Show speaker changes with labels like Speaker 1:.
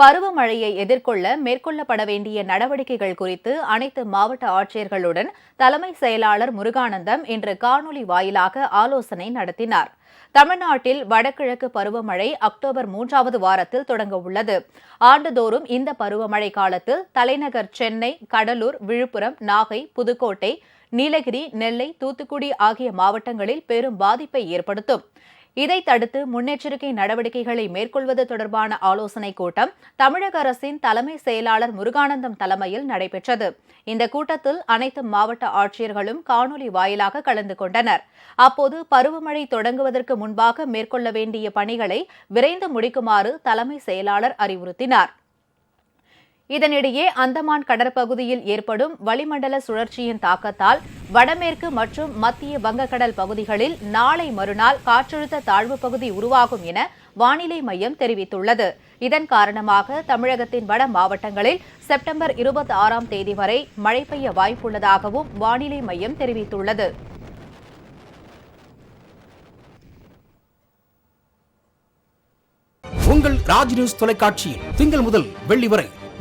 Speaker 1: பருவமழையை எதிர்கொள்ள மேற்கொள்ளப்பட வேண்டிய நடவடிக்கைகள் குறித்து அனைத்து மாவட்ட ஆட்சியர்களுடன் தலைமை செயலாளர் முருகானந்தம் இன்று காணொலி வாயிலாக ஆலோசனை நடத்தினார். தமிழ்நாட்டில் வடகிழக்கு பருவமழை அக்டோபர் மூன்றாவது வாரத்தில் தொடங்க உள்ளது. ஆண்டுதோறும் இந்த பருவமழை காலத்தில் தலைநகர் சென்னை கடலூர் விழுப்புரம் நாகை புதுக்கோட்டை நீலகிரி நெல்லை தூத்துக்குடி ஆகிய மாவட்டங்களில் பெரும் பாதிப்பை ஏற்படுத்தும். இதை தடுத்து முன்னெச்சரிக்கை நடவடிக்கைகளை மேற்கொள்வது தொடர்பான ஆலோசனைக் கூட்டம் தமிழக அரசின் தலைமை செயலாளர் முருகானந்தம் தலைமையில் நடைபெற்றது. இந்த கூட்டத்தில் அனைத்து மாவட்ட ஆட்சியர்களும் காணொலி வாயிலாக கலந்து கொண்டனர். அப்போது பருவமழை தொடங்குவதற்கு முன்பாக மேற்கொள்ள வேண்டிய பணிகளை விரைந்து முடிக்குமாறு தலைமை செயலாளர் அறிவுறுத்தினார். இதனிடையே அந்தமான் கடற்பகுதியில் ஏற்படும் வளிமண்டல சுழற்சியின் தாக்கத்தால் வடமேற்கு மற்றும் மத்திய வங்கக்கடல் பகுதிகளில் நாளை மறுநாள் காற்றழுத்த தாழ்வு பகுதி உருவாகும் என வானிலை மையம் தெரிவித்துள்ளது. இதன் காரணமாக தமிழகத்தின் வட மாவட்டங்களில் செப்டம்பர் இருபத்தி ஆறாம் தேதி வரை மழை பெய்ய வாய்ப்புள்ளதாகவும் வானிலை மையம் தெரிவித்துள்ளது.
Speaker 2: உங்கள் ராஜ் நியூஸ் தொலைக்காட்சியில் திங்கள் முதல் வெள்ளி வரை